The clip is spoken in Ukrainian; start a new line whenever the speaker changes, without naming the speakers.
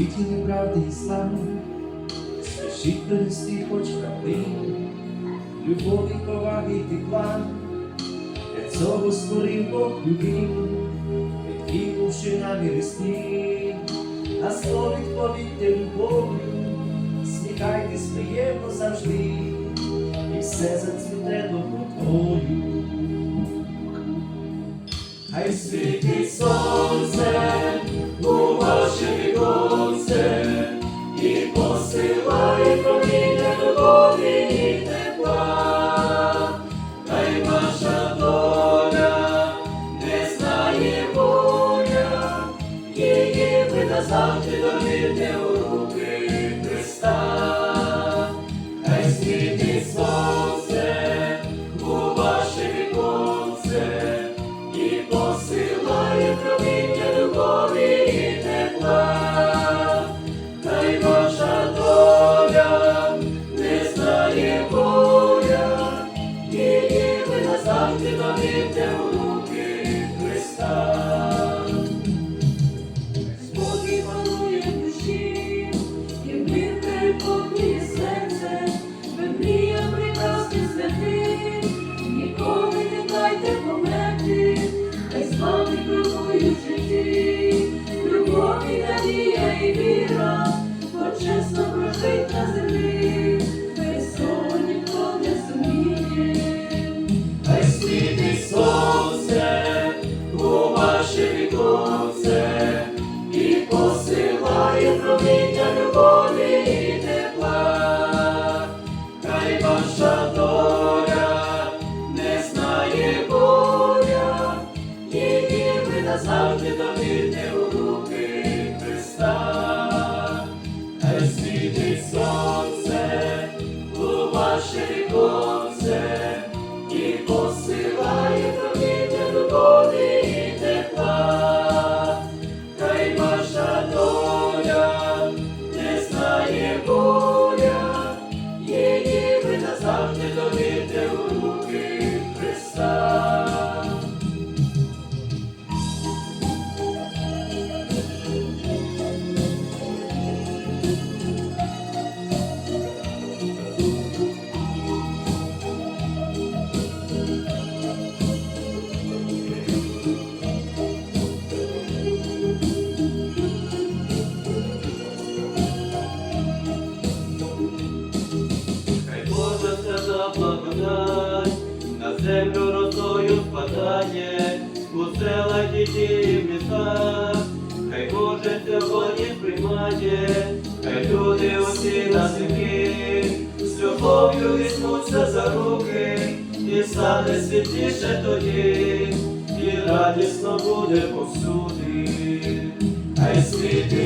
світі правди і слави, спішіть принести хоч краплину, любові, поваги і тепла, для цього створив Бог людину, відкинувши наміри сні, на слово відповідьте любов'ю, сміхайтесь приємно завжди, і все зацвіте добротою. Хай світить сонце
to the middle. З крокують надія і віра, почесно прожить
благодать. На землю росою спадає, у селах і ті в містах, хай Боже сьогодні приймає, хай люди усі на землі. З любов'ю візьмуться за руки, і стане світліше тоді, і радісно буде повсюди.
Хай світить